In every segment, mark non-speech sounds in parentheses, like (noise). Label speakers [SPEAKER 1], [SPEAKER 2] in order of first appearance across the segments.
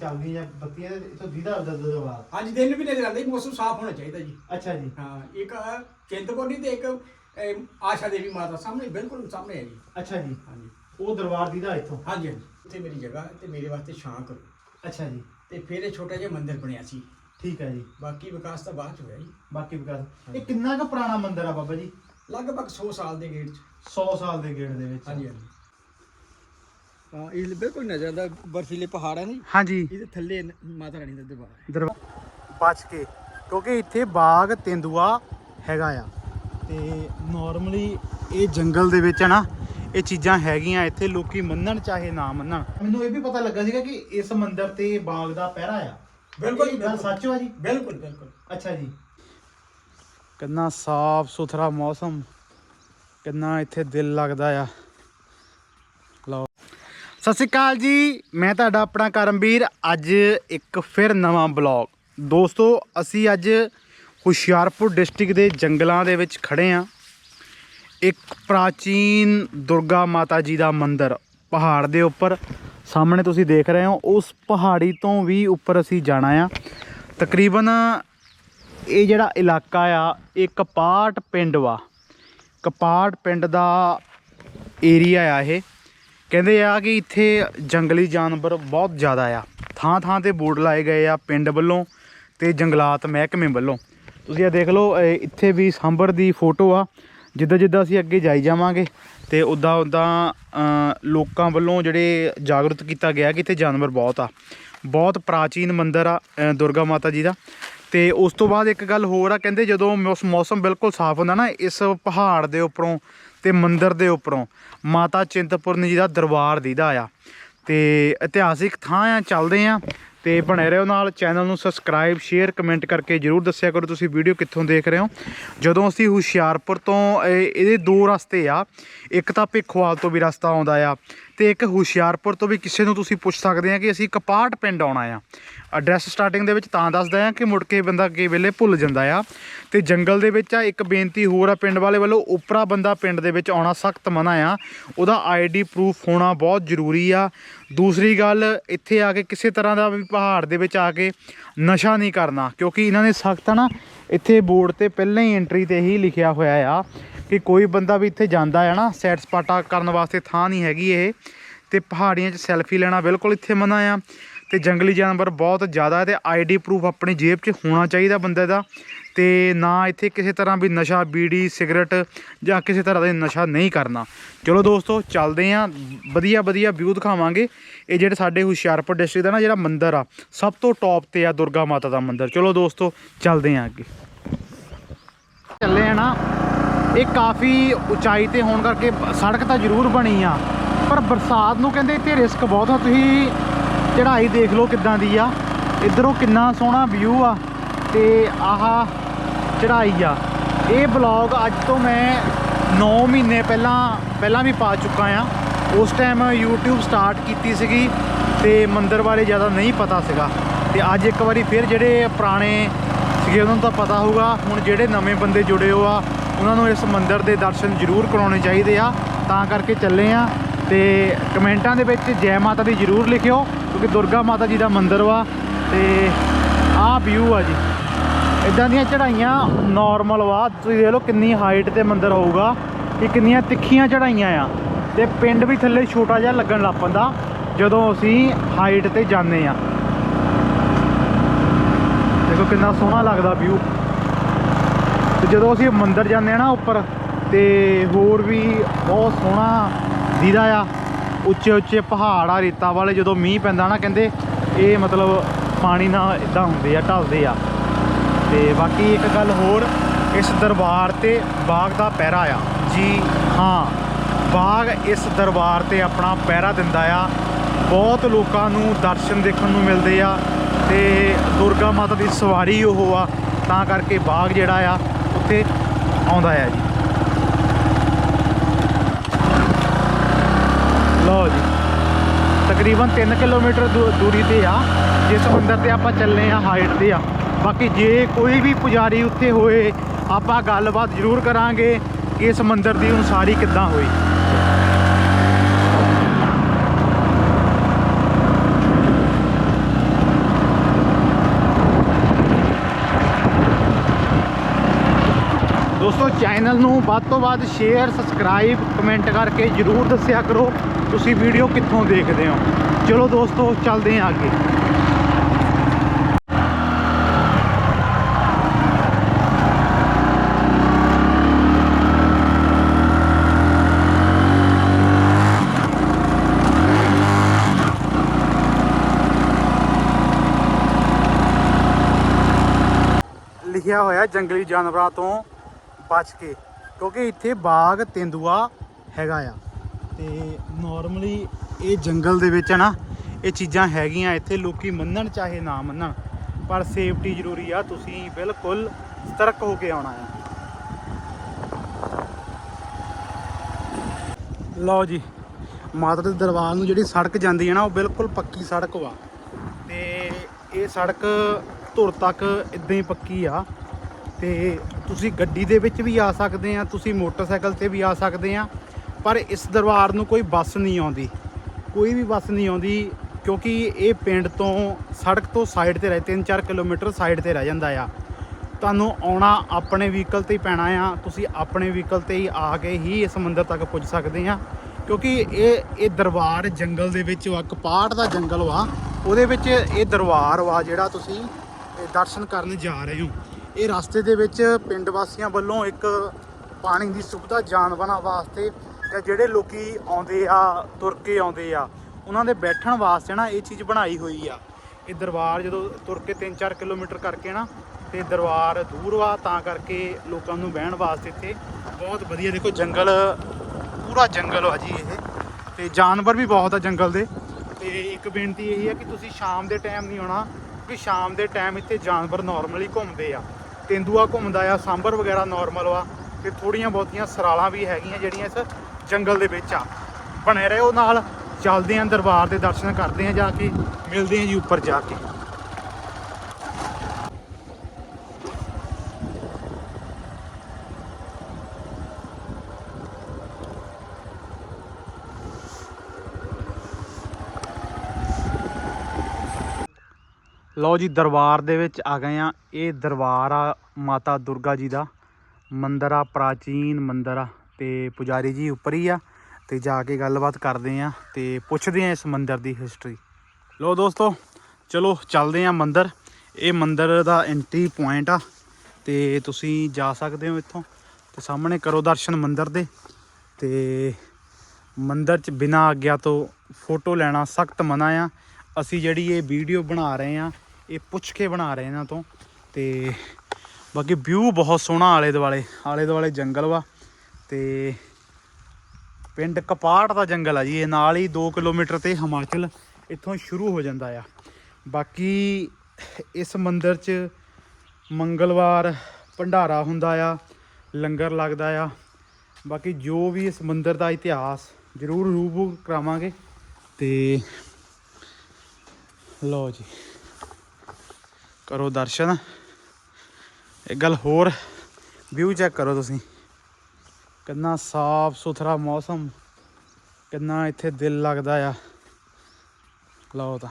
[SPEAKER 1] ਚੱਲਦੀਆਂ ਬੱਤੀਆਂ ਤੇ ਇਥੋਂ ਦੀਦਾ ਹੁੰਦਾ ਦਰਬਾਰ
[SPEAKER 2] ਹਾਂਜੀ ਦਿਨ ਵੀ ਨਜ਼ਰ ਆਉਂਦਾ ਜੀ ਮੌਸਮ ਸਾਫ਼ ਹੋਣਾ ਚਾਹੀਦਾ ਜੀ।
[SPEAKER 1] ਅੱਛਾ ਜੀ।
[SPEAKER 2] ਹਾਂ ਇੱਕ ਚਿੰਤਪੁਰਨੀ ਤੇ ਇੱਕ ਆਸ਼ਾ ਦੇਵੀ ਮਾਤਾ ਸਾਹਮਣੇ ਬਿਲਕੁਲ ਸਾਹਮਣੇ ਹੈ ਜੀ।
[SPEAKER 1] ਅੱਛਾ ਜੀ।
[SPEAKER 2] ਹਾਂਜੀ।
[SPEAKER 1] ਉਹ ਦਰਬਾਰ ਦੀਦਾ ਇੱਥੋਂ?
[SPEAKER 2] ਹਾਂਜੀ ਹਾਂਜੀ। ਇੱਥੇ ਮੇਰੀ ਜਗ੍ਹਾ ਹੈ ਤੇ ਮੇਰੇ ਵਾਸਤੇ ਛਾਂ ਕਰੋ।
[SPEAKER 1] ਅੱਛਾ ਜੀ।
[SPEAKER 2] ਤੇ ਫਿਰ ਇਹ ਛੋਟਾ ਜਿਹਾ ਮੰਦਿਰ ਬਣਿਆ ਸੀ।
[SPEAKER 1] ਠੀਕ ਹੈ ਜੀ।
[SPEAKER 2] ਬਾਕੀ ਵਿਕਾਸ ਤਾਂ ਬਾਅਦ ਚ ਹੋਇਆ ਜੀ।
[SPEAKER 1] ਬਾਕੀ ਵਿਕਾਸ। ਇਹ ਕਿੰਨਾ ਕੁ ਪੁਰਾਣਾ ਮੰਦਿਰ ਆ ਬਾਬਾ ਜੀ?
[SPEAKER 2] ਲਗਭਗ 100 ਸਾਲ ਦੇ ਗੇਟ ਚ।
[SPEAKER 1] 100 ਸਾਲ ਦੇ ਗੇੜ ਦੇ ਵਿੱਚ।
[SPEAKER 2] ਹਾਂਜੀ ਹਾਂਜੀ। ਹਾਂ ਇਹ ਬਿਲਕੁਲ ਨਜ਼ਰ ਆਉਂਦਾ ਬਰਫੀਲੇ ਪਹਾੜ ਹੈ ਨਹੀਂ
[SPEAKER 1] ਹਾਂਜੀ।
[SPEAKER 2] ਇਹਦੇ ਥੱਲੇ ਨ- ਮਾਤਾ ਰਾਣੀ ਦਾ ਦਰਬਾਰ ਹੈ
[SPEAKER 1] ਦਰਬਾਰ ਬਚ ਕੇ ਕਿਉਂਕਿ ਇੱਥੇ ਬਾਗ ਤੇਂਦੂਆ ਹੈਗਾ ਆ। ਤੇ ਨਾਰਮਲੀ ਇਹ ਜੰਗਲ ਦੇ ਵਿੱਚ ਹੈ ਨਾ ਇਹ ਚੀਜ਼ਾਂ ਹੈਗੀਆਂ ਇੱਥੇ ਲੋਕੀ ਮੰਨਣ ਚਾਹੇ ਨਾ ਮੰਨਣ। ਮੈਨੂੰ ਇਹ ਵੀ ਪਤਾ ਲੱਗਾ ਸੀਗਾ ਕਿ ਇਸ ਮੰਦਿਰ ਤੇ ਬਾਗ ਦਾ ਪਹਿਰਾ ਆ।
[SPEAKER 2] ਬਿਲਕੁਲ
[SPEAKER 1] ਇਹ ਗੱਲ ਸੱਚ ਵਾ ਜੀ?
[SPEAKER 2] ਬਿਲਕੁਲ ਬਿਲਕੁਲ।
[SPEAKER 1] ਅੱਛਾ ਜੀ। ਕਿੰਨਾ ਸਾਫ਼ ਸੁਥਰਾ ਮੌਸਮ ਕਿੰਨਾ ਇੱਥੇ ਦਿਲ ਲੱਗਦਾ ਆ। ਸਤਿ ਸ਼੍ਰੀ ਅਕਾਲ ਜੀ, ਮੈਂ ਤੁਹਾਡਾ ਆਪਣਾ ਕਰਮਵੀਰ, ਅੱਜ ਇੱਕ ਫਿਰ ਨਵਾਂ ਬਲੌਗ। ਦੋਸਤੋ, ਅਸੀਂ ਅੱਜ ਹੁਸ਼ਿਆਰਪੁਰ ਡਿਸਟ੍ਰਿਕਟ ਦੇ ਜੰਗਲਾਂ ਦੇ ਵਿੱਚ ਖੜੇ ਆ। ਇੱਕ ਪ੍ਰਾਚੀਨ ਦੁਰਗਾ ਮਾਤਾ ਜੀ ਦਾ ਮੰਦਿਰ ਪਹਾੜ ਦੇ ਉੱਪਰ। ਸਾਹਮਣੇ ਤੁਸੀਂ ਦੇਖ ਰਹੇ ਹੋ, ਉਸ ਪਹਾੜੀ ਤੋਂ ਵੀ ਉੱਪਰ ਅਸੀਂ ਜਾਣਾ ਆ। ਤਕਰੀਬਨ ਇਹ ਜਿਹੜਾ ਇਲਾਕਾ ਆ, ਇਹ ਕਪਾਟ ਪਿੰਡ ਵਾ। ਕਪਾਟ ਪਿੰਡ ਦਾ ਏਰੀਆ ਆ ਇਹ। ਕਹਿੰਦੇ ਆ ਕਿ ਇੱਥੇ ਜੰਗਲੀ ਜਾਨਵਰ ਬਹੁਤ ਜ਼ਿਆਦਾ ਆ। ਥਾਂ ਥਾਂ ਤੇ ਬੋਰਡ ਲਾਏ ਗਏ ਆ ਪਿੰਡ ਵੱਲੋਂ ਤੇ ਜੰਗਲਾਤ ਮਹਿਕਮੇ ਵੱਲੋਂ। ਤੁਸੀਂ ਇਹ ਦੇਖ ਲਓ ਇੱਥੇ ਵੀ ਸਾਂਭਰ ਦੀ ਫੋਟੋ ਆ। ਜਿੱਦਾਂ ਜਿੱਦਾਂ ਅਸੀਂ ਅੱਗੇ ਜਾਈ ਜਾਵਾਂਗੇ ਤੇ ਉਦਾਂ ਉਦਾਂ ਲੋਕਾਂ ਵੱਲੋਂ ਜਿਹੜੇ ਜਾਗਰੂਕ ਕੀਤਾ ਗਿਆ ਕਿ ਇੱਥੇ ਜਾਨਵਰ ਬਹੁਤ ਆ। ਬਹੁਤ ਪ੍ਰਾਚੀਨ ਮੰਦਿਰ ਆ ਦੁਰਗਾ ਮਾਤਾ ਜੀ ਦਾ। ਤੇ ਉਸ ਤੋਂ ਬਾਅਦ ਇੱਕ ਗੱਲ ਹੋਰ ਆ, ਕਹਿੰਦੇ ਜਦੋਂ ਮੌਸਮ ਬਿਲਕੁਲ ਸਾਫ਼ ਹੁੰਦਾ ਨਾ, ਇਸ ਪਹਾੜ ਦੇ ਉੱਪਰੋਂ ਤੇ ਮੰਦਿਰ ਦੇ ਉੱਪਰੋਂ ਮਾਤਾ ਚਿੰਤਪੁਰਨੀ ਜੀ ਦਾ ਦਰਬਾਰ ਦੀਦਾ ਆ। ਤੇ ਇਤਿਹਾਸਿਕ ਥਾਂ ਆ, ਚੱਲਦੇ ਆ। ਤੇ ਬਣੇ ਰਹੋ ਨਾਲ, ਚੈਨਲ ਨੂੰ ਸਬਸਕ੍ਰਾਈਬ, ਸ਼ੇਅਰ, ਕਮੈਂਟ ਕਰਕੇ ਜਰੂਰ ਦੱਸਿਆ ਕਰੋ ਤੁਸੀਂ ਵੀਡੀਓ ਕਿੱਥੋਂ ਦੇਖ ਰਹੇ ਹੋ। ਜਦੋਂ ਅਸੀਂ ਹੁਸ਼ਿਆਰਪੁਰ ਤੋਂ, ਇਹ- ਇਹਦੇ ਦੋ ਰਸਤੇ ਆ। ਇੱਕ ਤਾਂ ਭਿੱਖਵਾਲ ਤੋਂ ਵੀ ਰਸਤਾ ਆਉਂਦਾ ਆ। ਤੇ ਇੱਕ ਹੁਸ਼ਿਆਰਪੁਰ ਤੋਂ ਵੀ ਕਿਸੇ ਨੂੰ ਤੁਸੀਂ ਪੁੱਛ ਸਕਦੇ ਆ ਕਿ ਅਸੀਂ ਕਪਾਟ ਪਿੰਡ ਆਉਣਾ ਆ। ਐਡਰੈਸ ਸਟਾਰਟਿੰਗ ਦੇ ਵਿੱਚ ਤਾਂ ਦੱਸਦਾ ਆ ਕਿ ਮੁੜ ਕੇ ਬੰਦਾ ਅੱਗੇ ਵੇਲੇ ਭੁੱਲ ਜਾਂਦਾ ਆ। ਤੇ ਜੰਗਲ ਦੇ ਵਿੱਚ ਆ, ਇੱਕ ਬੇਨਤੀ ਹੋਰ ਆ, ਪਿੰਡ ਵਾਲੇ ਵੱਲੋਂ ਉਪਰਾ ਬੰਦਾ ਪਿੰਡ ਦੇ ਵਿੱਚ ਆਉਣਾ ਸਖਤ ਮਨਾ ਆ। ਉਹਦਾ ਆਈਡੀ ਪ੍ਰੂਫ ਹੋਣਾ ਬਹੁਤ ਜ਼ਰੂਰੀ ਆ। ਦੂਸਰੀ ਗੱਲ, ਇੱਥੇ ਆ ਕੇ ਕਿਸੇ ਤਰ੍ਹਾਂ ਦਾ ਵੀ ਪਹਾੜ ਦੇ ਵਿੱਚ ਆ ਕੇ ਨਸ਼ਾ ਨਹੀਂ ਕਰਨਾ, ਕਿਉਂਕਿ ਇਹਨਾਂ ਨੇ ਸਖਤ ਨਾ, ਇੱਥੇ ਬੋਰਡ ਤੇ ਪਹਿਲਾਂ ਹੀ ਐਂਟਰੀ ਤੇ ਹੀ ਲਿਖਿਆ ਹੋਇਆ ਆ। ਕਿ ਕੋਈ ਬੰਦਾ ਵੀ ਇੱਥੇ ਜਾਂਦਾ ਹੈ ਨਾ, ਸੈਰ ਸਪਾਟਾ ਕਰਨ ਵਾਸਤੇ ਥਾਂ ਨਹੀਂ ਹੈਗੀ ਇਹ। ਤੇ ਪਹਾੜੀਆਂ 'ਚ ਸੈਲਫੀ ਲੈਣਾ ਬਿਲਕੁਲ ਇੱਥੇ ਮਨਾ ਆ। ਤੇ ਜੰਗਲੀ ਜਾਨਵਰ ਬਹੁਤ ਜ਼ਿਆਦਾ ਹੈ ਤੇ ਆਈਡੀ ਪ੍ਰੂਫ ਆਪਣੀ ਜੇਬ 'ਚ ਹੋਣਾ ਚਾਹੀਦਾ ਬੰਦੇ ਦਾ। ਤੇ ਨਾ ਇੱਥੇ ਕਿਸੇ ਤਰ੍ਹਾਂ ਵੀ ਨਸ਼ਾ, ਬੀੜੀ, ਸਿਗਰਟ ਜਾਂ ਕਿਸੇ ਤਰ੍ਹਾਂ ਦਾ ਨਸ਼ਾ ਨਹੀਂ ਕਰਨਾ। ਚਲੋ ਦੋਸਤੋ, ਚੱਲਦੇ ਆਂ। ਵਧੀਆ ਵਧੀਆ ਵਿਊ ਦਿਖਾਵਾਂਗੇ। ਇਹ ਜਿਹੜੇ ਸਾਡੇ ਹੁਸ਼ਿਆਰਪੁਰ ਡਿਸਟ੍ਰਿਕਟ ਦਾ ਨਾ ਜਿਹੜਾ ਮੰਦਿਰ ਆ, ਸਭ ਤੋਂ ਟੌਪ ਤੇ ਆ ਦੁਰਗਾ ਮਾਤਾ ਦਾ ਮੰਦਿਰ। ਚਲੋ ਦੋਸਤੋ, ਚੱਲਦੇ ਆਂ ਅੱਗੇ। ਚੱਲੇ ਆ ਨਾ। ਇਹ ਕਾਫੀ ਉਚਾਈ ਤੇ ਹੋਣ ਕਰਕੇ ਸੜਕ ਤਾਂ ਜ਼ਰੂਰ ਬਣੀ ਆ, ਪਰ ਬਰਸਾਤ ਨੂੰ ਕਹਿੰਦੇ ਇੱਥੇ ਰਿਸਕ ਬਹੁਤ ਆ। ਤੁਸੀਂ ਚੜ੍ਹਾਈ ਦੇਖ ਲਓ ਕਿੱਦਾਂ ਦੀ ਆ। ਇਧਰੋਂ ਕਿੰਨਾ ਸੋਹਣਾ ਵਿਊ ਆ ਤੇ ਆਹ ਚੜ੍ਹਾਈ ਆ। ਇਹ ਬਲੌਗ ਅੱਜ ਤੋਂ ਮੈਂ 9 ਮਹੀਨੇ ਪਹਿਲਾਂ ਪਹਿਲਾਂ ਵੀ ਪਾ ਚੁੱਕਾ ਆ। ਉਸ ਟਾਈਮ YouTube ਸਟਾਰਟ ਕੀਤੀ ਸੀਗੀ ਤੇ ਮੰਦਰ ਬਾਰੇ ਜ਼ਿਆਦਾ ਨਹੀਂ ਪਤਾ ਸੀਗਾ। ਤੇ ਅੱਜ ਇੱਕ ਵਾਰੀ ਫਿਰ ਜਿਹੜੇ ਪੁਰਾਣੇ ਸੀਗੇ, ਉਹਨਾਂ ਨੂੰ ਤਾਂ ਪਤਾ ਹੋਊਗਾ। ਹੁਣ ਜਿਹੜੇ ਨਵੇਂ ਬੰਦੇ ਜੁੜੇ ਹੋ ਆ ਉਹਨਾਂ ਨੂੰ ਇਸ ਮੰਦਿਰ ਦੇ ਦਰਸ਼ਨ ਜ਼ਰੂਰ ਕਰਾਉਣੇ ਚਾਹੀਦੇ ਆ। ਤਾਂ ਕਰਕੇ ਚੱਲੇ ਆ ਤੇ ਕਮੈਂਟਾਂ ਦੇ ਵਿੱਚ ਜੈ ਮਾਤਾ ਦੀ ਜ਼ਰੂਰ ਲਿਖਿਓ, ਕਿਉਂਕਿ ਦੁਰਗਾ ਮਾਤਾ ਜੀ ਦਾ ਮੰਦਿਰ ਵਾ ਤੇ ਆਹ ਵਿਊ ਆ ਜੀ। ਇਦਾਂ ਦੀਆਂ ਚੜਾਈਆਂ ਨਾਰਮਲ ਵਾ। ਤੁਸੀਂ ਦੇਖ ਲਓ ਕਿੰਨੀ ਹਾਈਟ ਤੇ ਮੰਦਿਰ ਹੋਊਗਾ ਕਿ ਕਿੰਨੀਆਂ ਤਿੱਖੀਆਂ ਚੜਾਈਆਂ ਆ। ਤੇ ਪਿੰਡ ਵੀ ਥੱਲੇ ਛੋਟਾ ਜਿਹਾ ਲੱਗਣ ਲੱਗ ਪੈਂਦਾ ਜਦੋਂ ਅਸੀਂ ਹਾਈਟ ਤੇ ਜਾਂਦੇ ਆ। ਦੇਖੋ ਕਿੰਨਾ ਸੋਹਣਾ ਲੱਗਦਾ ਵਿਊ ਤੇ ਜਦੋਂ ਅਸੀਂ ਮੰਦਿਰ ਜਾਂਦੇ ਆ ਨਾ ਉੱਪਰ ਤੇ ਹੋਰ ਵੀ ਬਹੁਤ ਸੋਹਣਾ ਦੀਦਾ ਆ। ਉੱਚੇ ਉੱਚੇ ਪਹਾੜ ਆ ਰੇਤਾ ਵਾਲੇ ਜਦੋਂ ਮੀਂਹ ਪੈਂਦਾ ਨਾ ਕਹਿੰਦੇ ਇਹ ਮਤਲਬ ਪਾਣੀ ਨਾਲ ਇਦਾਂ ਹੁੰਦੇ ਆ ਢਲਦੇ ਆ। ਤੇ ਬਾਕੀ ਇੱਕ ਗੱਲ ਹੋਰ ਇਸ ਦਰਬਾਰ ਤੇ ਬਾਗ ਦਾ ਪਹਿਰਾ ਆ। ਜੀ। ਹਾਂ ਬਾਗ ਇਸ ਦਰਬਾਰ ਤੇ ਆਪਣਾ ਪਹਿਰਾ ਦਿੰਦਾ ਆ। ਬਹੁਤ ਲੋਕਾਂ ਨੂੰ ਦਰਸ਼ਨ ਦੇਖਣ ਨੂੰ ਮਿਲਦੇ ਆ ਤੇ ਦੁਰਗਾ ਮਾਤਾ ਦੀ ਸਵਾਰੀ ਉਹ ਆ ਤਾਂ ਕਰਕੇ ਬਾਗ ਜਿਹੜਾ ਆ ਉੱਥੇ ਆਉਂਦਾ ਆ ਜੀ। ਲਓ ਜੀ। ਤਕਰੀਬਨ 3 ਕਿਲੋਮੀਟਰ ਦੂ- ਦੂਰੀ ਤੇ ਆ। ਜਿਸ ਮੰਦਰ ਤੇ ਆਪਾਂ ਚੱਲੇ ਆ ਹਾਈਟ ਤੇ ਆ। ਬਾਕੀ ਜੇ ਕੋਈ ਵੀ ਪੁਜਾਰੀ ਉੱਥੇ ਹੋਏ, ਆਪਾਂ ਗੱਲਬਾਤ ਜ਼ਰੂਰ ਕਰਾਂਗੇ ਕਿ ਇਸ ਮੰਦਰ ਦੀ ਉਨਸਾਰੀ ਕਿੱਦਾਂ ਹੋਈ। ਚੈਨਲ ਨੂੰ ਵੱਧ ਤੋਂ ਵੱਧ ਸ਼ੇਅਰ ਸਬਸਕ੍ਰਾਈਬ ਕਮੈਂਟ ਕਰਕੇ ਜਰੂਰ ਦੱਸਿਆ ਕਰੋ। ਤੁਸੀਂ ਵੀਡੀਓ ਕਿੱਥੋਂ ਦੇਖਦੇ ਹੋ? ਚਲੋ ਦੋਸਤੋ, ਚੱਲਦੇ ਹਾਂ ਅੱਗੇ। ਲਿਖਿਆ ਹੋਇਆ ਜੰਗਲੀ ਜਾਨਵਰਾਂ ਤੋਂ ਬਚ ਕੇ, ਕਿਉਂਕਿ ਇੱਥੇ ਬਾਗ ਤੇਂਦੂਆ ਹੈਗਾ ਆ। ਤੇ ਨਾਰਮਲੀ ਇਹ ਜੰਗਲ ਦੇ ਵਿੱਚ ਨਾ, ਇਹ ਚੀਜ਼ਾਂ ਹੈਗੀਆਂ, ਇੱਥੇ ਲੋਕੀ ਮੰਨਣ ਚਾਹੇ ਨਾ ਮੰਨਣ, ਪਰ ਸੇਫਟੀ ਜ਼ਰੂਰੀ ਆ, ਤੁਸੀਂ ਬਿਲਕੁਲ ਸਤਰਕ ਹੋ ਕੇ ਆਉਣਾ ਆ। ਲਓ ਜੀ, ਮਾਤਾ ਦੇ ਦਰਬਾਰ ਨੂੰ ਜਿਹੜੀ ਸੜਕ ਜਾਂਦੀ ਹੈ ਨਾ, ਉਹ ਬਿਲਕੁਲ ਪੱਕੀ ਸੜਕ ਵਾ। ਤੇ ਇਹ ਸੜਕ ਧੁਰ ਤੱਕ ਇਦਾਂ ਹੀ ਪੱਕੀ ਆ। ਤੇ ਤੁਸੀਂ ਗੱਡੀ ਦੇ ਵਿੱਚ ਵੀ ਆ ਸਕਦੇ ਆ, ਤੁਸੀਂ ਮੋਟਰਸਾਈਕਲ ਤੇ ਵੀ ਆ ਸਕਦੇ ਆ, ਪਰ ਇਸ ਦਰਬਾਰ ਨੂੰ ਕੋਈ ਬੱਸ ਨਹੀਂ ਆਉਂਦੀ। ਕੋਈ ਵੀ ਬੱਸ ਨਹੀਂ ਆਉਂਦੀ, ਕਿਉਂਕਿ ਇਹ ਪਿੰਡ ਤੋਂ ਸੜਕ ਤੋਂ ਸਾਈਡ ਤੇ ਰਹਿ 3-4 ਕਿਲੋਮੀਟਰ ਸਾਈਡ ਤੇ ਰਹਿ ਜਾਂਦਾ ਆ। ਤੁਹਾਨੂੰ ਆਉਣਾ ਆਪਣੇ ਵਹੀਕਲ ਤੇ ਹੀ ਪੈਣਾ ਆ, ਤੁਸੀਂ ਆਪਣੇ ਵਹੀਕਲ ਤੇ ਹੀ ਆ ਕੇ ਹੀ ਇਸ ਮੰਦਿਰ ਤੱਕ ਪੁੱਜ ਸਕਦੇ ਆ। ਕਿਉਂਕਿ ਇਹ ਇਹ ਦਰਬਾਰ ਜੰਗਲ ਦੇ ਵਿੱਚ ਵਾ ਕਪਾਟ ਦਾ ਜੰਗਲ ਵਾ, ਉਹਦੇ ਵਿੱਚ ਇਹ ਦਰਬਾਰ ਵਾ ਜਿਹੜਾ ਤੁਸੀਂ ਦਰਸ਼ਨ ਕਰਨ ਜਾ ਰਹੇ ਹੋ। ਇਹ ਰਸਤੇ ਦੇ ਵਿੱਚ ਪਿੰਡ ਵਾਸੀਆਂ ਵੱਲੋਂ ਇੱਕ ਪਾਣੀ ਦੀ ਸੁਵਿਧਾ ਜਾਨਵਰਾਂ ਵਾਸਤੇ ਜਾਂ ਜਿਹੜੇ ਲੋਕੀ ਆਉਂਦੇ ਆ, ਤੁਰ ਕੇ ਆਉਂਦੇ ਆ, ਉਹਨਾਂ ਦੇ ਬੈਠਣ ਵਾਸਤੇ ਨਾ ਇਹ ਚੀਜ਼ ਬਣਾਈ ਹੋਈ ਆ। ਇਹ ਦਰਬਾਰ ਜਦੋਂ ਤੁਰ ਕੇ 3-4 ਕਿਲੋਮੀਟਰ ਕਰਕੇ ਨਾ ਤੇ ਦਰਬਾਰ ਦੂਰ ਵਾ, ਤਾਂ ਕਰਕੇ ਲੋਕਾਂ ਨੂੰ ਬਹਿਣ ਵਾਸਤੇ ਇੱਥੇ ਬਹੁਤ ਵਧੀਆ ਦੇਖੋ ਜੰਗਲ, ਪੂਰਾ ਜੰਗਲ ਆ ਜੀ ਇਹ। ਤੇ ਜਾਨਵਰ ਵੀ ਬਹੁਤ ਆ ਜੰਗਲ ਦੇ। ਤੇ ਇੱਕ ਬੇਨਤੀ ਇਹ ਹੈ ਕਿ ਤੁਸੀਂ ਸ਼ਾਮ ਦੇ ਟਾਈਮ ਨਹੀਂ ਆਉਣਾ, ਕਿਉਂਕਿ ਸ਼ਾਮ ਦੇ ਟਾਈਮ ਇੱਥੇ ਜਾਨਵਰ ਨਾਰਮਲੀ ਘੁੰਮਦੇ ਆ। ਤੇਂਦੂਆ ਘੁੰਮਦਾ ਆ, ਸਾਂਬਰ ਵਗੈਰਾ ਨਾਰਮਲ ਵਾ, ਤੇ ਥੋੜੀਆਂ ਬਹੁਤੀਆਂ ਸਰਾਲਾਂ ਵੀ ਹੈਗੀਆਂ ਜਿਹੜੀਆਂ ਇਸ ਜੰਗਲ ਦੇ ਵਿੱਚ ਆ। ਬਣੇ ਰਹੋ ਨਾਲ, ਚੱਲਦੇ ਆਂ ਦਰਬਾਰ ਦੇ ਦਰਸ਼ਨ ਕਰਦੇ ਆਂ ਜਾ ਕੇ, ਮਿਲਦੇ ਆਂ ਜੀ ਉੱਪਰ ਜਾ ਕੇ। ਲਓ ਜੀ, ਦਰਬਾਰ ਦੇ ਵਿੱਚ ਆ ਗਏ ਆ ਇਹ ਦਰਬਾਰ ਆ ਮਾਤਾ ਦੁਰਗਾ ਜੀ ਦਾ। ਮੰਦਿਰ ਆ, ਪ੍ਰਾਚੀਨ ਮੰਦਿਰ ਆ ਤੇ ਪੁਜਾਰੀ ਜੀ ਉੱਪਰ ਹੀ ਆ ਤੇ ਜਾ ਕੇ ਗੱਲਬਾਤ ਕਰਦੇ ਆ ਤੇ ਪੁੱਛਦੇ ਆ ਇਸ ਮੰਦਿਰ ਦੀ ਹਿਸਟਰੀ ਲਓ ਦੋਸਤੋ, ਚਲੋ ਚੱਲਦੇ ਆ ਮੰਦਿਰ। ਇਹ ਮੰਦਿਰ ਦਾ ਐਂਟਰੀ ਪੁਆਇੰਟ ਆ ਤੇ ਤੁਸੀਂ ਜਾ ਸਕਦੇ ਹੋ ਇੱਥੋਂ। ਤੇ ਸਾਹਮਣੇ ਕਰੋ ਦਰਸ਼ਨ ਮੰਦਿਰ ਦੇ ਤੇ ਮੰਦਿਰ 'ਚ ਬਿਨਾਂ ਆਗਿਆ ਤੋਂ ਫੋਟੋ ਲੈਣਾ ਸਖਤ ਮਨਾ ਆ। ਅਸੀਂ ਜਿਹੜੀ ਇਹ ਵੀਡੀਓ ਬਣਾ ਰਹੇ ਆ ਇਹ ਪੁੱਛ ਕੇ ਬਣਾ ਰਹੇ ਇਹਨਾਂ ਤੋਂ। ਤੇ ਬਾਕੀ ਵਿਊ ਬਹੁਤ ਸੋਹਣਾ ਆਲੇ ਦੁਆਲੇ। ਆਲੇ ਦੁਆਲੇ ਜੰਗਲ ਵਾ। ਤੇ ਪਿੰਡ ਕਪਾੜ ਦਾ ਜੰਗਲ ਆ ਜੀ। ਇਹ ਨਾਲ ਹੀ 2 ਕਿਲੋਮੀਟਰ ਤੇ ਹਿਮਾਚਲ ਇੱਥੋਂ ਸ਼ੁਰੂ ਹੋ ਜਾਂਦਾ ਆ। ਬਾਕੀ ਇਸ ਮੰਦਿਰ 'ਚ ਮੰਗਲਵਾਰ ਭੰਡਾਰਾ ਹੁੰਦਾ ਆ। ਲੰਗਰ ਲੱਗਦਾ ਆ। ਬਾਕੀ ਜੋ ਵੀ ਇਸ ਮੰਦਿਰ ਦਾ ਇਤਿਹਾਸ ਜ਼ਰੂਰ ਰੂਬੂ ਕਰਾਵਾਂਗੇ। ਤੇ ਲਓ ਜੀ। ਕਰੋ ਦਰਸ਼ਨ। ਇੱਕ ਗੱਲ ਹੋਰ ਵਿਊ ਚੈੱਕ ਕਰੋ ਤੁਸੀਂ। ਕਿੰਨਾ ਸਾਫ਼ ਸੁਥਰਾ ਮੌਸਮ, ਕਿੰਨਾ ਇੱਥੇ ਦਿਲ ਲੱਗਦਾ ਆ। ਲਓ ਤਾਂ।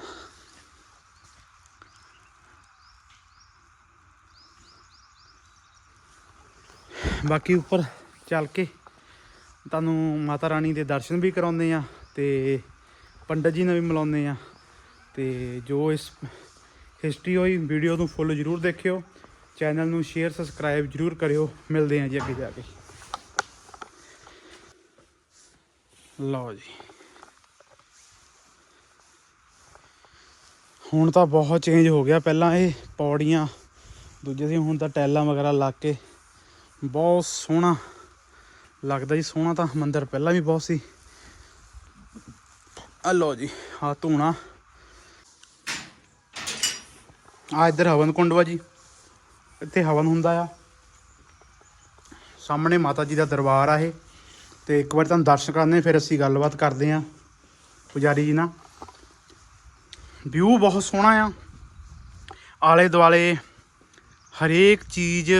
[SPEAKER 1] ਬਾਕੀ ਉੱਪਰ ਚੱਲ ਕੇ ਤੁਹਾਨੂੰ ਮਾਤਾ ਰਾਣੀ ਦੇ ਦਰਸ਼ਨ ਵੀ ਕਰਾਉਂਦੇ ਆ ਤੇ ਪੰਡਤ ਜੀ ਨਾਲ ਵੀ ਮਿਲਾਉਂਦੇ ਆ ਤੇ ਜੋ ਇਸ ਹਿਸਟਰੀ ਹੋਈ ਵੀਡੀਓ ਨੂੰ ਫੁੱਲ ਜਰੂਰ ਦੇਖਿਓ। ਚੈਨਲ ਨੂੰ ਸ਼ੇਅਰ ਸਬਸਕ੍ਰਾਈਬ ਜਰੂਰ ਕਰਿਓ। ਮਿਲਦੇ ਹਾਂ ਜੀ ਅੱਗੇ ਜਾ ਕੇ। ਲਓ ਜੀ। ਹੁਣ ਤਾਂ ਬਹੁਤ ਚੇਂਜ ਹੋ ਗਿਆ। ਪਹਿਲਾਂ ਇਹ ਪੌੜੀਆਂ, ਦੂਜੇ ਸੀ, ਹੁਣ ਤਾਂ ਟੈਲਾਂ ਵਗੈਰਾ ਲਾ ਕੇ। ਬਹੁਤ ਸੋਹਣਾ ਲੱਗਦਾ ਜੀ। ਸੋਹਣਾ ਤਾਂ ਮੰਦਿਰ ਪਹਿਲਾਂ ਵੀ ਬਹੁਤ ਸੀ। ਆ ਲਓ ਜੀ ਆ ਧੂਣਾ। ਆ ਇੱਧਰ ਹਵਨ ਕੁੰਡ ਵਾ ਜੀ। ਇੱਥੇ ਹਵਨ ਹੁੰਦਾ ਆ। ਸਾਹਮਣੇ ਮਾਤਾ ਜੀ ਦਾ ਦਰਬਾਰ ਆ ਇਹ। ਤੇ ਇੱਕ ਵਾਰ ਤੁਹਾਨੂੰ ਦਰਸ਼ਨ ਕਰਾਉਂਦੇ ਫਿਰ ਅਸੀਂ ਗੱਲਬਾਤ ਕਰਦੇ ਆ ਪੁਜਾਰੀ ਜੀ ਨਾਲ। ਵਿਊ ਬਹੁਤ ਸੋਹਣਾ ਆ। ਆਲੇ ਦੁਆਲੇ ਹਰੇਕ ਚੀਜ਼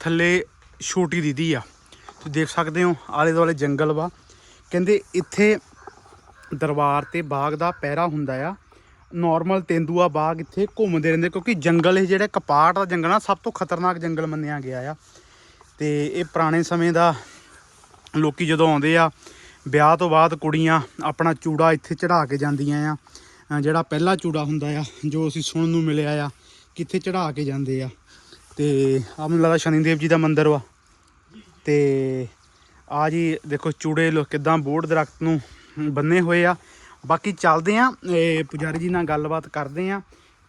[SPEAKER 1] ਥੱਲੇ ਛੋਟੀ ਦੀਦੀ ਆ। ਤੁਸੀਂ ਦੇਖ ਸਕਦੇ ਹੋ ਆਲੇ ਦੁਆਲੇ ਜੰਗਲ ਵਾ। ਕਹਿੰਦੇ ਇੱਥੇ ਦਰਬਾਰ ਤੇ ਬਾਗ ਦਾ ਪਹਿਰਾ ਹੁੰਦਾ ਆ। ਨਾਰਮਲ ਤੇਂਦੂਆ ਬਾਗ ਇੱਥੇ ਘੁੰਮਦੇ ਰਹਿੰਦੇ, ਕਿਉਂਕਿ ਜੰਗਲ ਇਹ ਜਿਹੜਾ ਕਪਾਟ ਦਾ ਜੰਗਲ ਆ ਸਭ ਤੋਂ ਖਤਰਨਾਕ ਜੰਗਲ ਮੰਨਿਆ ਗਿਆ ਆ। ਤੇ ਇਹ ਪੁਰਾਣੇ ਸਮੇਂ ਦਾ ਲੋਕੀ ਜਦੋਂ ਆਉਂਦੇ ਆ, ਵਿਆਹ ਤੋਂ ਬਾਅਦ ਕੁੜੀਆਂ ਆਪਣਾ ਚੂੜਾ ਇੱਥੇ ਚੜਾ ਕੇ ਜਾਂਦੀਆਂ ਆ। ਜਿਹੜਾ ਪਹਿਲਾ ਚੂੜਾ ਹੁੰਦਾ ਆ, ਜੋ ਅਸੀਂ ਸੁਣਨ ਨੂੰ ਮਿਲਿਆ ਆ, ਕਿੱਥੇ ਚੜਾ ਕੇ ਜਾਂਦੇ ਆ। ਤੇ ਆ ਮੈਨੂੰ ਲੱਗਦਾ ਸ਼ਨੀਦੇਵ ਜੀ ਦਾ ਮੰਦਿਰ ਵਾ। ਤੇ ਆ ਜੀ ਦੇਖੋ, ਚੂੜੇ ਲੋ, ਕਿਦਾਂ ਬੋਰਡ ਦਰਖਤ ਨੂੰ ਬੰਨੇ ਹੋਏ ਆ। ਬਾਕੀ ਚੱਲਦੇ ਆ ਪੁਜਾਰੀ ਜੀ ਨਾਲ ਗੱਲਬਾਤ ਕਰਦੇ ਆ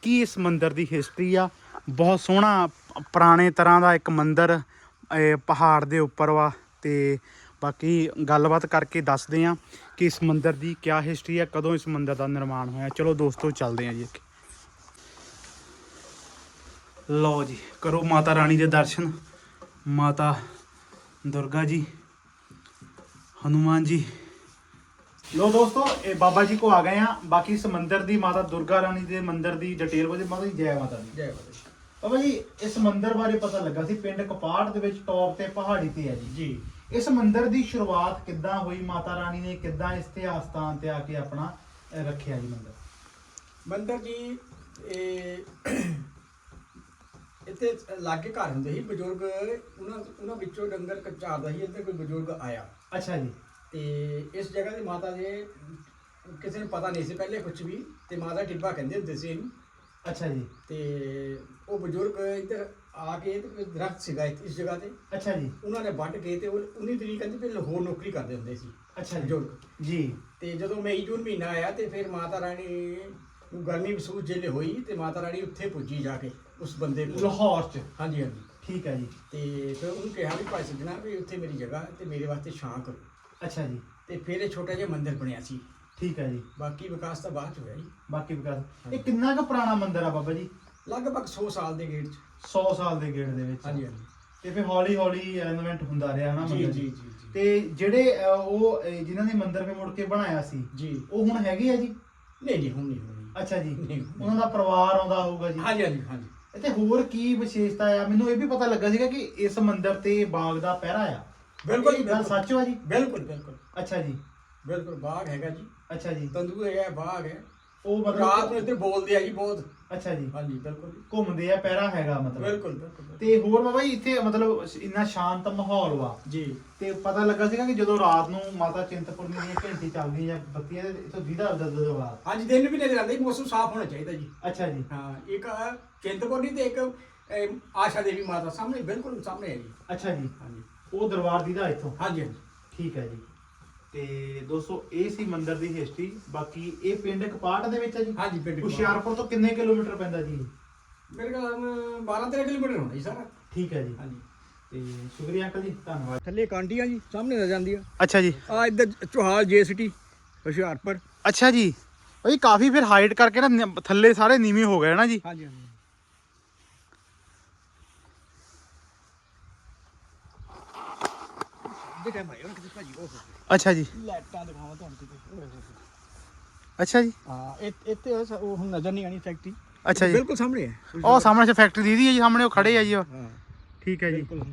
[SPEAKER 1] ਕੀ ਇਸ ਮੰਦਿਰ ਦੀ ਹਿਸਟਰੀ ਆ। ਬਹੁਤ ਸੋਹਣਾ, ਪੁਰਾਣੇ ਤਰ੍ਹਾਂ ਦਾ ਇੱਕ ਮੰਦਿਰ ਪਹਾੜ ਦੇ ਉੱਪਰ ਵਾ। ਤੇ ਬਾਕੀ ਗੱਲਬਾਤ ਕਰਕੇ ਦੱਸਦੇ ਆ ਕਿ ਇਸ ਮੰਦਿਰ ਦੀ ਕੀ ਹਿਸਟਰੀ ਆ, ਕਦੋਂ ਇਸ ਮੰਦਿਰ ਦਾ ਨਿਰਮਾਣ ਹੋਇਆ। ਚਲੋ ਦੋਸਤੋ, ਚੱਲਦੇ ਆ ਜੀ ਲਓ ਜੀ, ਕਰੋ ਮਾਤਾ ਰਾਣੀ ਦੇ ਦਰਸ਼ਨ। ਮਾਤਾ ਦੁਰਗਾ ਜੀ, ਹਨੂਮਾਨ ਜੀ ਲੋ ਦੋਸਤੋ ਇਹ ਬਾਬਾ ਜੀ ਕੋ ਆ ਗਏ ਆ। ਬਾਕੀ ਇਸ ਮੰਦਿਰ ਦੀ ਮਾਤਾ ਦੁਰਗਾ ਰਾਣੀ ਦੇ ਮੰਦਿਰ ਦੀ ਡਿਟੇਲ ਵਜੇ ਮਾਤਾ ਜੀ ਜੈ ਮਾਤਾ ਦੀ।
[SPEAKER 2] ਜੈ ਬਾਬਾ
[SPEAKER 1] ਬਾਬਾ ਜੀ ਇਸ ਮੰਦਿਰ ਬਾਰੇ ਪਤਾ ਲੱਗਾ ਸੀ ਪਿੰਡ ਕਪਾੜ ਦੇ ਵਿੱਚ ਟੌਪ ਤੇ ਪਹਾੜੀ ਤੇ ਹੈ ਜੀ।
[SPEAKER 2] ਜੀ।
[SPEAKER 1] ਇਸ ਮੰਦਿਰ ਦੀ ਸ਼ੁਰੂਆਤ ਕਿੱਦਾਂ ਹੋਈ? ਮਾਤਾ ਰਾਣੀ ਨੇ ਕਿੱਦਾਂ ਇਸ ਇਤਿਹਾਸ ਸਥਾਨ ਤੇ ਆ ਕੇ ਆਪਣਾ ਅਹ, ਰੱਖਿਆ ਜੀ ਮੰਦਿਰ?
[SPEAKER 2] ਮੰਦਰ ਜੀ ਇਹ (coughs) ਇੱਥੇ ਲਾਗੇ ਘਰ ਹੁੰਦੇ ਸੀ ਬਜ਼ੁਰਗ ਉਹਨਾਂ ਉਹਨਾਂ ਵਿੱਚੋਂ ਡੰਗਰ ਕਚਾਰਦਾ ਸੀ ਇੱਧਰ ਕੋਈ ਬਜ਼ੁਰਗ ਆਇਆ।
[SPEAKER 1] ਅੱਛਾ ਜੀ।
[SPEAKER 2] ਤੇ ਇਸ ਜਗ੍ਹਾ ਦੇ ਮਾਤਾ ਦੇ ਕਿਸੇ ਨੂੰ ਪਤਾ ਨਹੀਂ ਸੀ ਪਹਿਲੇ ਕੁਝ ਵੀ ਤੇ ਮਾਤਾ ਟਿੱਬਾ ਕਹਿੰਦੇ ਹੁੰਦੇ ਸੀ ਇਹਨੂੰ।
[SPEAKER 1] ਅੱਛਾ ਜੀ।
[SPEAKER 2] ਤੇ ਉਹ ਬਜ਼ੁਰਗ ਇੱਧਰ ਆ ਕੇ ਤੇ ਕੋਈ ਦਰਖਤ ਸੀਗਾ ਇੱਥੇ- ਇਸ ਜਗ੍ਹਾ ਤੇ।
[SPEAKER 1] ਅੱਛਾ ਜੀ।
[SPEAKER 2] ਉਹਨਾਂ ਨੇ ਵੱਢ ਕੇ ਤੇ ਉਹ 19 ਤਰੀਕ ਕਹਿੰਦੇ ਵੀ ਲਾਹੌਰ ਨੌਕਰੀ ਕਰਦੇ ਹੁੰਦੇ ਸੀ।
[SPEAKER 1] ਅੱਛਾ ਜੀ।
[SPEAKER 2] ਬਜ਼ੁਰਗ।
[SPEAKER 1] ਜੀ।
[SPEAKER 2] ਤੇ ਜਦੋਂ ਮਈ ਜੂਨ ਮਹੀਨਾ ਆਇਆ ਤੇ ਫਿਰ ਮਾਤਾ ਰਾਣੀ ਨੂੰ ਗਰਮੀ ਮਹਿਸੂਸ ਜਿਹੜੇ ਹੋਈ ਤੇ ਮਾਤਾ ਰਾਣੀ ਉੱਥੇ ਪੁੱਜੀ ਜਾ ਕੇ ਉਸ ਬੰਦੇ ਕੋਲ।
[SPEAKER 1] ਲਾਹੌਰ ਚ?
[SPEAKER 2] ਹਾਂਜੀ ਹਾਂਜੀ।
[SPEAKER 1] ਠੀਕ ਹੈ ਜੀ।
[SPEAKER 2] ਤੇ ਫਿਰ ਉਹਨੂੰ ਕਿਹਾ ਵੀ ਭਾਈ ਸੱਜਣਾ ਵੀ ਉੱਥੇ ਮੇਰੀ ਜਗ੍ਹਾ ਹੈ ਤੇ ਮੇਰੇ ਵਾਸਤੇ ਛਾਂ ਕਰੋ।
[SPEAKER 1] ਅੱਛਾ ਜੀ।
[SPEAKER 2] ਤੇ ਫਿਰ ਇਹ ਛੋਟਾ ਜਿਹਾ ਮੰਦਿਰ ਬਣਿਆ ਸੀ।
[SPEAKER 1] ਠੀਕ ਹੈ ਜੀ।
[SPEAKER 2] ਬਾਕੀ ਵਿਕਾਸ ਤਾਂ ਬਾਅਦ ਚ ਹੋਇਆ ਜੀ।
[SPEAKER 1] ਬਾਕੀ ਵਿਕਾਸ। ਇਹ ਕਿੰਨਾ ਕੁ ਪੁਰਾਣਾ ਮੰਦਿਰ ਆ ਬਾਬਾ ਜੀ?
[SPEAKER 2] ਲਗਭਗ 100 ਸਾਲ ਦੇ ਚ।
[SPEAKER 1] 100 ਸਾਲ ਦੇ ਗੇੜ ਦੇ ਵਿੱਚ।
[SPEAKER 2] ਹਾਂਜੀ ਹਾਂਜੀ।
[SPEAKER 1] ਤੇ ਫਿਰ ਹੌਲੀ ਹੌਲੀ ਰੈਨੋਵੇਟ ਹੁੰਦਾ ਰਿਹਾ ਨਾ
[SPEAKER 2] ਜੀ
[SPEAKER 1] ਮੰਦਿਰ
[SPEAKER 2] ਜੀ? ਜੀ ਜੀ
[SPEAKER 1] ਤੇ ਜਿਹੜੇ ਉਹ ਜਿਨ੍ਹਾਂ ਨੇ ਮੰਦਿਰ ਵੀ ਮੁੜ ਕੇ ਬਣਾਇਆ ਸੀ
[SPEAKER 2] ਜੀ।
[SPEAKER 1] ਉਹ ਹੁਣ ਹੈਗੇ ਆ ਜੀ?
[SPEAKER 2] ਨਹੀਂ ਨਹੀਂ ਹੁਣ ਨਹੀਂ ਹੋਣੀ।
[SPEAKER 1] ਅੱਛਾ ਜੀ।
[SPEAKER 2] ਨਹੀਂ, ਨਹੀਂ।
[SPEAKER 1] ਉਹਨਾਂ ਦਾ ਪਰਿਵਾਰ ਆਉਂਦਾ ਹੋਊਗਾ ਜੀ?
[SPEAKER 2] ਹਾਂਜੀ ਹਾਂਜੀ ਹਾਂਜੀ।
[SPEAKER 1] ਇੱਥੇ ਹੋਰ ਕੀ ਵਿਸ਼ੇਸ਼ਤਾ ਆ? ਮੈਨੂੰ ਇਹ ਵੀ ਪਤਾ ਲੱਗਾ ਸੀਗਾ ਕਿ ਇਸ ਮੰਦਿਰ ਤੇ ਬਾਗ ਦਾ ਪਹਿਰਾ ਆ।
[SPEAKER 2] ਬਿਲਕੁਲ,
[SPEAKER 1] ਇਹ ਗੱਲ
[SPEAKER 2] ਬਿਲਕੁਲ।
[SPEAKER 1] ਸੱਚ ਵਾ ਜੀ?
[SPEAKER 2] ਬਿਲਕੁਲ ਬਿਲਕੁਲ।
[SPEAKER 1] ਅੱਛਾ ਜੀ।
[SPEAKER 2] ਬਿਲਕੁਲ ਬਾਗ ਹੈਗਾ ਜੀ।
[SPEAKER 1] ਅੱਛਾ ਜੀ।
[SPEAKER 2] ਤੰਦੂਰ ਹੈਗਾ ਬਾਗ ਹੈ
[SPEAKER 1] ਉਹ
[SPEAKER 2] ਰਾਤ
[SPEAKER 1] ਮਤਲਬ
[SPEAKER 2] ਨੂੰ ਇੱਥੇ ਬੋਲਦੇ ਆ ਜੀ ਬਹੁਤ।
[SPEAKER 1] ਅੱਛਾ ਜੀ।
[SPEAKER 2] ਹਾਂਜੀ ਬਿਲਕੁਲ ਜੀ।
[SPEAKER 1] ਘੁੰਮਦੇ ਆ ਪਹਿਰਾ ਹੈਗਾ ਮਤਲਬ।
[SPEAKER 2] ਬਿਲਕੁਲ ਬਿਲਕੁਲ ਬਿਲਕੁਲ।
[SPEAKER 1] ਤੇ ਹੋਰ ਬਾਬਾ ਜੀ ਇੱਥੇ ਮਤਲਬ ਇੰਨਾ ਸ਼ਾਂਤ ਮਾਹੌਲ ਵਾ।
[SPEAKER 2] ਜੀ।
[SPEAKER 1] ਤੇ ਪਤਾ ਲੱਗਾ ਸੀਗਾ ਕਿ ਜਦੋਂ ਰਾਤ ਨੂੰ ਮਾਤਾ ਚਿੰਤਪੁਰਨੀ ਦੀਆਂ ਘੰਟੀ ਚੱਲਦੀ ਜਾਂ ਬੱਤੀਆਂ ਦੇ ਇੱਥੋਂ ਦੀਦਾ ਦਦਦਵਾ
[SPEAKER 2] ਹਾਂਜੀ ਦਿਨ ਵੀ ਨਜ਼ਰ ਆਉਂਦਾ ਜੀ ਮੌਸਮ ਸਾਫ਼ ਹੋਣਾ ਚਾਹੀਦਾ ਜੀ।
[SPEAKER 1] ਅੱਛਾ ਜੀ।
[SPEAKER 2] ਹਾਂ ਇੱਕ ਚਿੰਤਪੁਰਨੀ ਤੇ ਇੱਕ ਆਸ਼ਾ ਦੇਵੀ ਮਾਤਾ ਸਾਹਮਣੇ ਬਿਲਕੁਲ ਸਾਹਮਣੇ ਹੈ ਜੀ।
[SPEAKER 1] ਅੱਛਾ ਜੀ।
[SPEAKER 2] ਹਾਂਜੀ।
[SPEAKER 1] ਉਹ ਦਰਬਾਰ ਦੀਦਾ ਇੱਥੋਂ।
[SPEAKER 2] ਹਾਂਜੀ ਹਾਂਜੀ।
[SPEAKER 1] ਠੀਕ ਹੈ ਜੀ। ਤੇ ਦੋਸਤੋ ਇਹ ਸੀ ਮੰਦਿਰ ਦੀ ਹਿਸਟਰੀ ਬਾਕੀ ਇਹ ਪਿੰਡ ਕਪਾਟ ਦੇ ਵਿੱਚ ਹੈ ਜੀ?
[SPEAKER 2] ਹਾਂਜੀ ਪਿੰਡ ਕਪਾਟ।
[SPEAKER 1] ਹੁਸ਼ਿਆਰਪੁਰ ਤੋਂ ਕਿੰਨੇ ਕਿਲੋਮੀਟਰ ਪੈਂਦਾ ਜੀ
[SPEAKER 2] ਮੇਰੇ ਖਿਆਲ ਨਾਲ 12 13 ਕਿਲੋਮੀਟਰ ਹੋਣਾ ਜੀ ਸਾਰਾ।
[SPEAKER 1] ਠੀਕ ਹੈ ਜੀ।
[SPEAKER 2] ਹਾਂਜੀ।
[SPEAKER 1] ਤੇ ਸ਼ੁਕਰੀਆ ਅੰਕਲ ਜੀ ਧੰਨਵਾਦ।
[SPEAKER 2] ਥੱਲੇ ਕਾਂਡੀਆਂ ਜੀ ਸਾਹਮਣੇ ਨਜ਼ਰ ਜਾਂਦੀਆਂ।
[SPEAKER 1] ਅੱਛਾ ਜੀ।
[SPEAKER 2] ਆ ਇੱਧਰ ਚੋਹਾਲ ਜੇ ਸਿਟੀ ਹੁਸ਼ਿਆਰਪੁਰ।
[SPEAKER 1] ਅੱਛਾ ਜੀ। ਭਾਈ ਕਾਫੀ ਫਿਰ ਹਾਈਟ ਕਰਕੇ ਨਾ ਨ- ਥੱਲੇ ਸਾਰੇ ਨੀਵੇਂ ਹੋ ਗਏ ਨਾ ਜੀ।
[SPEAKER 2] ਹਾਂਜੀ ਹਾਂਜੀ। ਦੇ ਟਾਈਮ ਆਇਆ ਕਿਤੇ ਭਾਜੀ ਉਹ
[SPEAKER 1] ਅੱਛਾ ਜੀ।
[SPEAKER 2] ਲਾਈਟਾਂ ਦਿਖਾਵਾਂ ਤੁਹਾਨੂੰ ਕਿਤੇ
[SPEAKER 1] ਅੱਛਾ ਜੀ।
[SPEAKER 2] ਹਾਂ ਇਹ ਇੱਥੇ ਉਹ ਸ- ਉਹ ਹੁਣ ਨਜ਼ਰ ਨਹੀਂ ਆਣੀ ਫੈਕਟਰੀ
[SPEAKER 1] ਅੱਛਾ ਜੀ।
[SPEAKER 2] ਬਿਲਕੁਲ ਸਾਹਮਣੇ ਹੈ।
[SPEAKER 1] ਉਹ ਸਾਹਮਣੇ ਫੈਕਟਰੀ ਦੀਦੀ ਹੈ ਜੀ ਸਾਹਮਣੇ ਉਹ ਖੜੇ ਆ ਜੀ ਉਹ।
[SPEAKER 2] ਹਾਂ
[SPEAKER 1] ਠੀਕ ਹੈ ਜੀ।
[SPEAKER 2] ਬਿਲਕੁਲ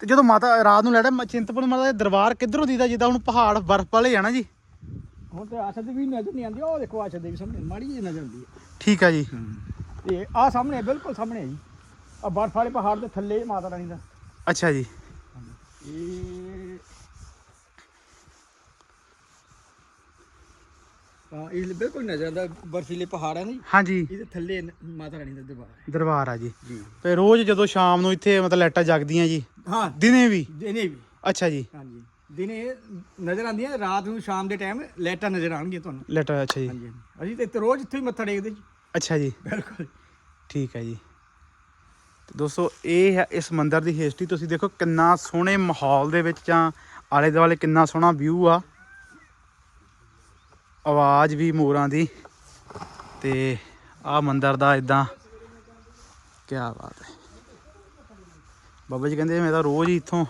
[SPEAKER 1] ਤੇ ਜਦੋਂ ਮਾਤਾ ਰਾਤ ਨੂੰ ਲੈੜਾ ਚਿੰਤਪੁਰ ਮਾਤਾ ਦੇ ਦਰਬਾਰ ਕਿੱਧਰੋਂ ਦੀਦਾ ਜਿੱਦਾਂ ਹੁਣ ਪਹਾੜ ਬਰਫ਼ ਵਾਲੇ ਆ ਨਾ ਜੀ?
[SPEAKER 2] ਹੁਣ ਤੇ ਆਸ਼ਾ ਦੇਵੀ ਨਜ਼ਰ ਨਹੀਂ ਆਉਂਦੀ ਉਹ ਦੇਖੋ ਆਸ਼ਾ ਦੇਵੀ ਸਾਹਮਣੇ ਮਾੜੀ ਜਿਹੀ ਨਜ਼ਰ ਆਉਂਦੀ ਹੈ।
[SPEAKER 1] ਠੀਕ ਹੈ ਜੀ।
[SPEAKER 2] ਤੇ ਆ ਸਾਹਮਣੇ ਬਿਲਕੁਲ ਸਾਹਮਣੇ ਹੈ ਜੀ। ਆ ਬਰਫ ਵਾਲੇ ਪਹਾੜ ਦੇ ਥੱਲੇ ਮਾਤਾ ਰਾਣੀ ਦਾ।
[SPEAKER 1] ਅੱਛਾ ਜੀ।
[SPEAKER 2] ਹਾਂ ਇਹ ਬਿਲਕੁਲ ਨਜ਼ਰ ਆਉਂਦਾ ਬਰਫੀਲੇ ਪਹਾੜ ਹੈ ਨਾ ਜੀ।
[SPEAKER 1] ਹਾਂਜੀ।
[SPEAKER 2] ਇਹਦੇ ਥੱਲੇ ਨ- ਮਾਤਾ ਰਾਣੀ ਦਾ ਦਰਬਾਰ ਹੈ
[SPEAKER 1] ਦਰਬਾਰ ਆ ਜੀ।
[SPEAKER 2] ਜੀ।
[SPEAKER 1] ਤੇ ਰੋਜ਼ ਜਦੋਂ ਸ਼ਾਮ ਨੂੰ ਇੱਥੇ ਮਤਲਬ ਲਾਈਟਾਂ ਜਗਦੀਆਂ ਜੀ
[SPEAKER 2] ਹਾਂ
[SPEAKER 1] ਦਿਨੇ ਵੀ?
[SPEAKER 2] ਦਿਨੇ ਵੀ।
[SPEAKER 1] ਅੱਛਾ ਜੀ।
[SPEAKER 2] ਹਾਂਜੀ। ਦਿਨੇ ਨਜ਼ਰ ਆਉਂਦੀਆਂ ਰਾਤ ਨੂੰ ਸ਼ਾਮ ਦੇ ਟਾਈਮ ਲਾਈਟਾਂ ਨਜ਼ਰ ਆਉਣਗੀਆਂ ਤੁਹਾਨੂੰ।
[SPEAKER 1] ਲਾਈਟਾਂ ਅੱਛਾ ਜੀ।
[SPEAKER 2] ਹਾਂਜੀ ਹਾਂਜੀ। ਅਸੀਂ ਤੇ ਇੱਥੇ ਰੋਜ਼ ਇੱਥੇ ਹੀ ਮੱਥਾ ਟੇਕਦੇ ਜੀ।
[SPEAKER 1] ਅੱਛਾ ਜੀ।
[SPEAKER 2] ਬਿਲਕੁਲ।
[SPEAKER 1] ਠੀਕ ਹੈ ਜੀ। ਤੇ ਦੋਸਤੋ, ਇਹ ਹੈ ਇਸ ਮੰਦਿਰ ਦੀ ਹਿਸਟਰੀ ਤੁਸੀਂ ਦੇਖੋ ਕਿੰਨਾ ਸੋਹਣੇ ਮਾਹੌਲ ਦੇ ਵਿੱਚ ਜਾਂ ਆਲੇ ਦੁਆਲੇ ਕਿੰਨਾ ਸੋਹਣਾ ਵਿਊ ਆ। ਆਵਾਜ਼ ਵੀ ਮੋਰਾਂ ਦੀ। ਤੇ ਆ ਮੰਦਿਰ ਦਾ ਇਦਾਂ ਕੀ ਬਾਤ ਹੈ। ਬਾਬਾ ਜੀ ਕਹਿੰਦੇ ਮੈਂ ਤਾਂ ਰੋਜ਼ ਹੀ ਇੱਥੋਂ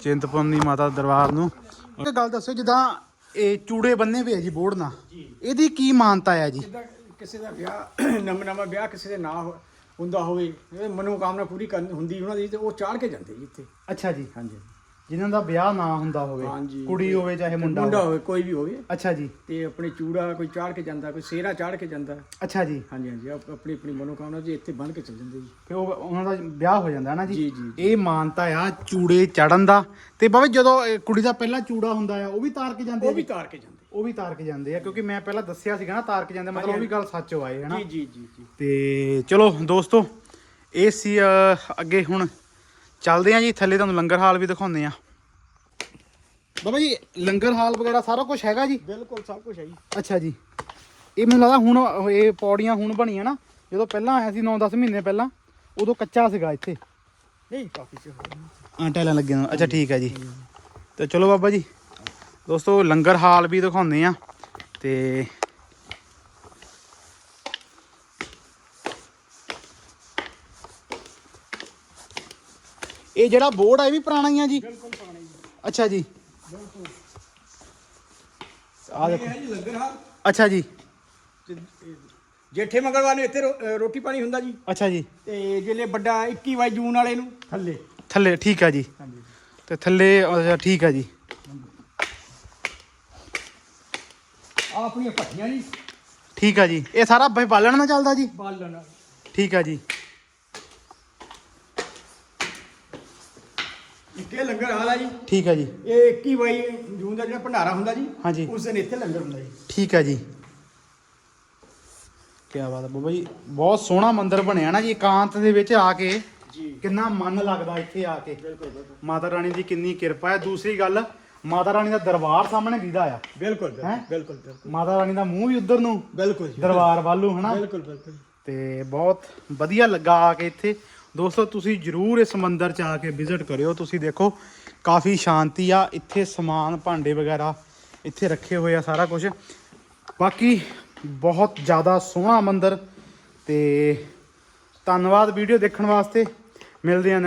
[SPEAKER 1] ਚਿੰਤਪੁਰਨੀ ਮਾਤਾ ਦਰਬਾਰ ਨੂੰ। ਇੱਕ ਗੱਲ ਦੱਸੋ ਜਿੱਦਾਂ ਇਹ ਚੂੜੇ ਬੰਨੇ ਪਏ ਆ ਜੀ ਬੋਰਡ ਨਾਲ ਇਹਦੀ ਕੀ ਮਾਨਤਾ ਹੈ ਜੀ?
[SPEAKER 2] ਕਿਸੇ ਦਾ ਵਿਆਹ, ਨਵਾਂ ਨਵਾਂ ਵਿਆਹ ਕਿਸੇ ਦੇ ਨਾਂ ਹੋ- ਹੁੰਦਾ ਹੋਵੇ ਇਹ ਮਨੋਕਾਮਨਾ ਪੂਰੀ ਕਰਨ ਹੁੰਦੀ ਉਹਨਾਂ ਦੀ ਤੇ ਉਹ ਚਾੜ ਕੇ ਜਾਂਦੇ ਜੀ ਇੱਥੇ।
[SPEAKER 1] ਅੱਛਾ ਜੀ।
[SPEAKER 2] ਹਾਂਜੀ।
[SPEAKER 1] ਜਿਨ੍ਹਾਂ ਦਾ ਵਿਆਹ ਨਾ ਹੁੰਦਾ ਹੋਵੇ
[SPEAKER 2] ਹਾਂਜੀ।
[SPEAKER 1] ਕੁੜੀ ਹੋਵੇ ਚਾਹੇ ਮੁੰਡਾ
[SPEAKER 2] ਮੁੰਡਾ
[SPEAKER 1] ਹੋਵੇ।
[SPEAKER 2] ਹੋਵੇ ਕੋਈ ਵੀ ਹੋਵੇ।
[SPEAKER 1] ਅੱਛਾ ਜੀ।
[SPEAKER 2] ਤੇ ਆਪਣੇ ਚੂੜਾ ਕੋਈ ਚਾੜ ਕੇ ਜਾਂਦਾ ਕੋਈ ਸੇਰਾ ਚਾੜ ਕੇ ਜਾਂਦਾ।
[SPEAKER 1] ਅੱਛਾ ਜੀ।
[SPEAKER 2] ਹਾਂਜੀ ਹਾਂਜੀ ਆਪ- ਆਪਣੀ ਆਪਣੀ ਮਨੋਕਾਮਨਾ ਜੀ ਇੱਥੇ ਬੰਨ ਕੇ ਚੱਲ ਜਾਂਦੇ ਜੀ।
[SPEAKER 1] ਫਿਰ ਉਹ ਉਹਨਾਂ ਦਾ ਵਿਆਹ ਹੋ ਜਾਂਦਾ ਨਾ ਜੀ?
[SPEAKER 2] ਜੀ, ਜੀ,
[SPEAKER 1] ਇਹ ਮਾਨਤਾ ਆ ਚੂੜੇ ਚੜਨ ਦਾ। ਤੇ ਬਾਬਾ ਜਦੋਂ ਇਹ ਕੁੜੀ ਦਾ ਪਹਿਲਾ ਚੂੜਾ ਹੁੰਦਾ ਆ ਉਹ ਵੀ ਤਾਰ ਕੇ ਜਾਂਦੇ ਆ
[SPEAKER 2] ਉਹ ਵੀ
[SPEAKER 1] ਜੀ?
[SPEAKER 2] ਤਾਰ ਕੇ ਜਾਂਦੇ
[SPEAKER 1] ਉਹ ਵੀ ਤਾਰ ਕੇ ਜਾਂਦੇ ਆ ਕਿਉਂਕਿ ਮੈਂ ਪਹਿਲਾਂ ਦੱਸਿਆ ਸੀਗਾ ਨਾ ਤਾਰ ਕੇ ਜਾਂਦੇ ਮਤਲਬ ਉਹ ਵੀ ਗੱਲ ਸੱਚ ਹੋ ਆਏ ਹਨਾ?
[SPEAKER 2] ਜੀ ਜੀ ਜੀ ਜੀ।
[SPEAKER 1] ਤੇ ਚਲੋ ਦੋਸਤੋ ਇਹ ਸੀ ਅੱਗੇ ਹੁਣ ਚੱਲਦੇ ਆ ਜੀ ਥੱਲੇ ਤੁਹਾਨੂੰ ਲੰਗਰ ਹਾਲ ਵੀ ਦਿਖਾਉਂਦੇ ਆ। ਬਾਬਾ ਜੀ ਲੰਗਰ ਹਾਲ ਵਗੈਰਾ ਸਾਰਾ ਕੁਝ ਹੈਗਾ ਜੀ?
[SPEAKER 2] ਬਿਲਕੁਲ ਸਭ ਕੁਝ ਹੈ ਜੀ।
[SPEAKER 1] ਅੱਛਾ ਜੀ। ਇਹ ਮੈਨੂੰ ਲੱਗਦਾ ਹੁਣ ਇਹ ਪੌੜੀਆਂ ਹੁਣ ਬਣੀਆਂ ਨਾ ਜਦੋਂ ਪਹਿਲਾਂ ਆਇਆ ਸੀ 9-10 ਮਹੀਨੇ ਪਹਿਲਾਂ ਉਦੋਂ ਕੱਚਾ ਸੀਗਾ ਇੱਥੇ।
[SPEAKER 2] ਨਹੀਂ ਕਾਫੀ ਚਿਰ ਹੋ ਗਿਆ।
[SPEAKER 1] ਆ ਟੈਲਾਂ ਲੱਗੀਆਂ। ਅੱਛਾ ਠੀਕ ਹੈ ਜੀ। ਤੇ ਚਲੋ ਬਾਬਾ ਜੀ ਦੋਸਤੋ ਲੰਗਰ ਹਾਲ ਵੀ ਦਿਖਾਉਂਦੇ ਆ ਤੇ ਇਹ ਜਿਹੜਾ ਬੋਰਡ ਆ ਇਹ ਵੀ ਪੁਰਾਣਾ ਹੀ ਆ ਜੀ?
[SPEAKER 2] ਬਿਲਕੁਲ ਪਾਣੀ ਜੀ
[SPEAKER 1] ਅੱਛਾ ਜੀ।
[SPEAKER 2] ਬਿਲਕੁਲ
[SPEAKER 1] ਆ ਦੇਖੋ।
[SPEAKER 2] ਹੈ ਜੀ ਲੰਗਰ ਹਾਲ।
[SPEAKER 1] ਅੱਛਾ ਜੀ।
[SPEAKER 2] ਜੇਠੇ ਮੰਗਲਵਾਰ ਨੂੰ ਇੱਥੇ ਰੋਟੀ ਪਾਣੀ ਹੁੰਦਾ ਜੀ।
[SPEAKER 1] ਅੱਛਾ ਜੀ।
[SPEAKER 2] ਤੇ ਜਿਹੜੇ ਵੱਡਾ 21 ਬਾਈ ਜੂਨ ਵਾਲੇ ਨੂੰ। ਥੱਲੇ।
[SPEAKER 1] ਥੱਲੇ ਠੀਕ ਆ ਜੀ।
[SPEAKER 2] ਹਾਂਜੀ।
[SPEAKER 1] ਤੇ ਥੱਲੇ ਅੱਛਾ ਠੀਕ ਆ ਜੀ।
[SPEAKER 2] ਆ ਆਪਣੀਆਂ ਭੱਠੀਆਂ ਜੀ
[SPEAKER 1] ਠੀਕ ਆ ਜੀ। ਇਹ ਸਾਰਾ ਬਈ ਬਾਲਣ ਨਾਲ ਚੱਲਦਾ ਜੀ?
[SPEAKER 2] ਬਾਲਣ
[SPEAKER 1] ਠੀਕ ਆ ਜੀ।
[SPEAKER 2] ਇੱਕੇ ਲੰਗਰ ਹਾਲ ਆ ਜੀ।
[SPEAKER 1] ਠੀਕ ਆ ਜੀ।
[SPEAKER 2] ਇਹ 21 ਬਾਈ ਜੂਨ ਦਾ ਜਿਹੜਾ ਭੰਡਾਰਾ ਹੁੰਦਾ ਜੀ
[SPEAKER 1] ਹਾਂਜੀ
[SPEAKER 2] ਉਸ ਦਿਨ ਇੱਥੇ ਲੰਗਰ ਹੁੰਦਾ ਜੀ।
[SPEAKER 1] ਠੀਕ ਹੈ ਜੀ। ਕੀ ਬਾਤ ਹੈ ਬਾਬਾ ਜੀ ਬਹੁਤ ਸੋਹਣਾ ਮੰਦਿਰ ਬਣਿਆ ਨਾ ਜੀ ਇਕਾਂਤ ਦੇ ਵਿੱਚ ਆ ਕੇ
[SPEAKER 2] ਜੀ।
[SPEAKER 1] ਕਿੰਨਾ ਮਨ ਲੱਗਦਾ ਇੱਥੇ ਆ ਕੇ।
[SPEAKER 2] ਬਿਲਕੁਲ।
[SPEAKER 1] ਮਾਤਾ ਰਾਣੀ ਦੀ ਕਿੰਨੀ ਕਿਰਪਾ ਹੈ। ਦੂਸਰੀ ਗੱਲ ਮਾਤਾ ਰਾਣੀ ਦਾ ਦਰਬਾਰ ਸਾਹਮਣੇ ਦੀਦਾ ਆ।
[SPEAKER 2] ਬਿਲਕੁਲ
[SPEAKER 1] ਹੈਂ?
[SPEAKER 2] ਬਿਲਕੁਲ ਬਿਲਕੁਲ।
[SPEAKER 1] ਮਾਤਾ ਰਾਣੀ ਦਾ ਮੂੰਹ ਵੀ ਉਧਰ ਨੂੰ
[SPEAKER 2] ਬਿਲਕੁਲ ਜੀ
[SPEAKER 1] ਦਰਬਾਰ ਵੱਲੋਂ ਹਨਾ?
[SPEAKER 2] ਬਿਲਕੁਲ ਬਿਲਕੁਲ।
[SPEAKER 1] ਤੇ ਬਹੁਤ ਵਧੀਆ ਲੱਗਾ ਆ ਕੇ ਇੱਥੇ। ਦੋਸਤੋ ਤੁਸੀਂ ਜਰੂਰ ਇਸ ਮੰਦਿਰ ਚ ਆ ਕੇ ਵਿਜ਼ਿਟ ਕਰਿਓ। ਤੁਸੀਂ ਦੇਖੋ ਕਾਫੀ ਸ਼ਾਂਤੀ ਆ। ਇੱਥੇ ਸਮਾਨ ਭਾਂਡੇ ਵਗੈਰਾ ਇੱਥੇ ਰੱਖੇ ਹੋਏ ਆ ਸਾਰਾ ਕੁਝ ਬਾਕੀ ਬਹੁਤ ਜ਼ਿਆਦਾ ਸੋਹਣਾ ਮੰਦਿਰ ਤੇ ਧੰਨਵਾਦ ਵੀਡੀਓ ਦੇਖਣ ਵਾਸਤੇ। ਮਿਲਦੇ ਆ